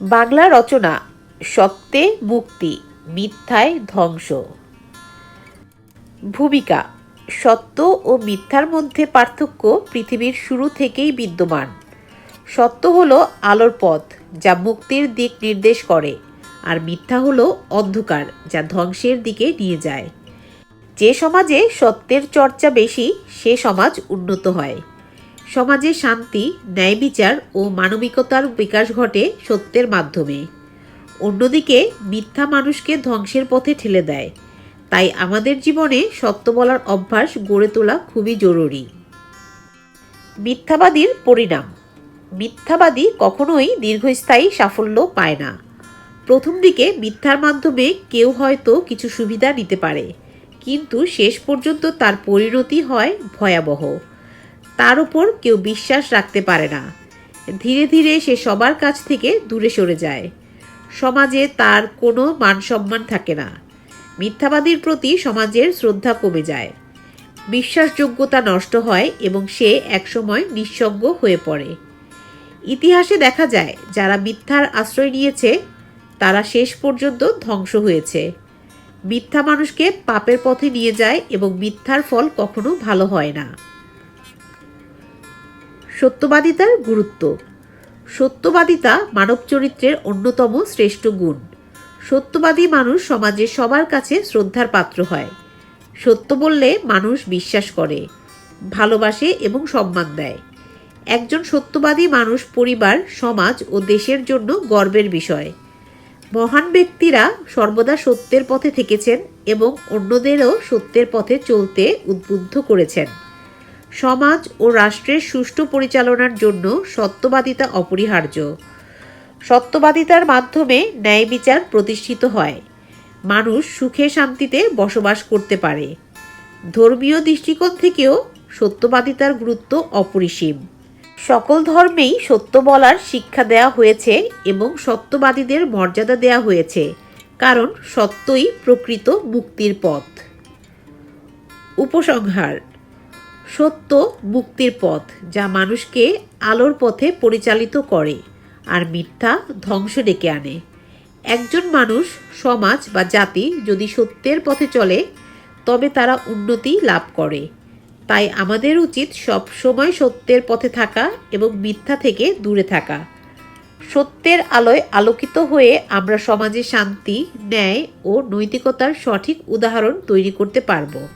বাংলা রচনা, সত্যে মুক্তি, মিথ্যায় ধ্বংস। ভূমিকা, সত্য ও মিথ্যার মধ্যে পার্থক্য পৃথিবীর শুরু থেকেই বিদ্যমান। সত্য হলো আলোর পথ, যা মুক্তির দিক নির্দেশ করে, আর মিথ্যা হলো অন্ধকার, যা ধ্বংসের দিকে নিয়ে যায়। যে সমাজে সত্যের চর্চা বেশি, সে সমাজ উন্নত হয়। সমাজে শান্তি, ন্যায় বিচার ও মানবিকতার বিকাশ ঘটে সত্যের মাধ্যমে। অন্যদিকে, মিথ্যা মানুষকে ধ্বংসের পথে ঠেলে দেয়। তাই আমাদের জীবনে সত্য বলার অভ্যাস গড়ে তোলা খুবই জরুরি। মিথ্যাবাদীর পরিণাম। মিথ্যাবাদী কখনোই দীর্ঘস্থায়ী সাফল্য পায় না। প্রথম দিকে মিথ্যার মাধ্যমে কেউ হয়তো কিছু সুবিধা নিতে পারে, কিন্তু শেষ পর্যন্ত তার পরিণতি হয় ভয়াবহ। তার উপর কেউ বিশ্বাস রাখতে পারে না। ধীরে ধীরে সে সবার কাছ থেকে দূরে সরে যায়। সমাজে তার কোনো মান সম্মান থাকে না। মিথ্যাবাদীর প্রতি সমাজের শ্রদ্ধা কমে যায়। বিশ্বাসযোগ্যতা নষ্ট হয় এবং সে একসময় নিঃসঙ্গ হয়ে পড়ে। ইতিহাসে দেখা যায়, যারা মিথ্যার আশ্রয় নিয়েছে, তারা শেষ পর্যন্ত ধ্বংস হয়েছে। মিথ্যা মানুষকে পাপের পথে নিয়ে যায় এবং মিথ্যার ফল কখনো ভালো হয় না। সত্যবাদিতার গুরুত্ব। সত্যবাদিতা মানব চরিত্রের অন্যতম শ্রেষ্ঠ গুণ। সত্যবাদী মানুষ সমাজে সবার কাছে শ্রদ্ধার পাত্র হয়। সত্য বললে মানুষ বিশ্বাস করে, ভালোবাসে এবং সম্মান দেয়। একজন সত্যবাদী মানুষ পরিবার, সমাজ ও দেশের জন্য গর্বের বিষয়। মহান ব্যক্তিরা সর্বদা সত্যের পথে থেকেছেন এবং অন্যদেরও সত্যের পথে চলতে উদ্বুদ্ধ করেছেন। সমাজ ও রাষ্ট্রের সুষ্ঠু পরিচালনার জন্য সত্যবাদিতা অপরিহার্য। সত্যবাদিতার মাধ্যমে ন্যায় বিচার প্রতিষ্ঠিত হয়। মানুষ সুখে শান্তিতে বসবাস করতে পারে। ধর্মীয় দৃষ্টিকোণ থেকেও সত্যবাদিতার গুরুত্ব অপরিসীম। সকল ধর্মেই সত্য বলার শিক্ষা দেওয়া হয়েছে এবং সত্যবাদীদের মর্যাদা দেওয়া হয়েছে, কারণ সত্যই প্রকৃত মুক্তির পথ। উপসংহার সত্য মুক্তির পথ, যা মানুষকে আলোর পথে পরিচালিত করে আর মিথ্যা ধ্বংস ডেকে আনে। একজন মানুষ, সমাজ বা জাতি যদি সত্যের পথে চলে, তবে তারা উন্নতি লাভ করে। তাই আমাদের উচিত সব সময় সত্যের পথে থাকা এবং মিথ্যা থেকে দূরে থাকা। সত্যের আলোয় আলোকিত হয়ে আমরা সমাজে শান্তি, ন্যায় ও নৈতিকতার সঠিক উদাহরণ তৈরি করতে পারব।